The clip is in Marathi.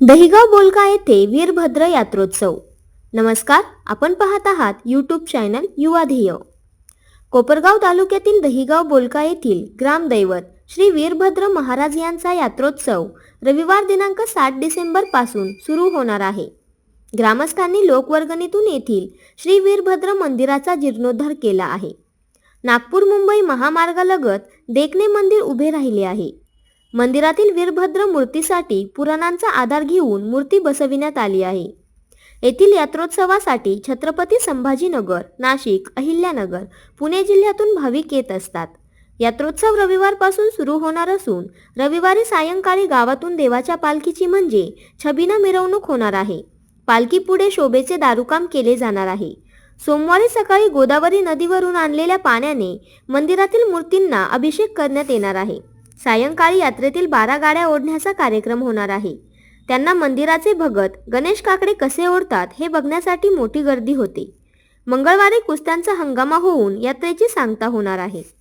दहिगाव बोलका येथे वीरभद्र यात्रोत्सव. नमस्कार आपण पाहत आहात यूट्यूब चॅनल युवा ध्येय. कोपरगाव तालुक्यातील दहिगाव बोलका येथील ग्रामदैवत श्री वीरभद्र महाराज यांचा यात्रोत्सव रविवार दिनांक सात डिसेंबरपासून सुरू होणार आहे. ग्रामस्थांनी लोकवर्गणीतून येथील श्री वीरभद्र मंदिराचा जीर्णोद्धार केला आहे. नागपूर मुंबई महामार्गालगत देखणे मंदिर उभे राहिले आहे. मंदिरातील वीरभद्र मूर्तीसाठी पुराणांचा आधार घेऊन मूर्ती बसविण्यात आली आहे. येथील यात्रोत्सवासाठी छत्रपती संभाजीनगर नाशिक अहिल्यानगर पुणे जिल्ह्यातून भाविक येत असतात. यात्रोत्सव रविवारपासून सुरू होणार असून रविवारी सायंकाळी गावातून देवाच्या पालखीची म्हणजे छबिना मिरवणूक होणार आहे. पालखी पुढे शोभेचे दारुकाम केले जाणार आहे. सोमवारी सकाळी गोदावरी नदीवरून आणलेल्या पाण्याने मंदिरातील मूर्तींना अभिषेक करण्यात येणार आहे. सायंकाळी यात्रेतील बारा गाड्या ओढण्याचा कार्यक्रम होणार आहे. त्यांना मंदिराचे भगत गणेश काकडे कसे ओढतात हे बघण्यासाठी मोठी गर्दी होते. मंगळवारी कुस्त्यांचा हंगामा होऊन यात्रेची सांगता होणार आहे.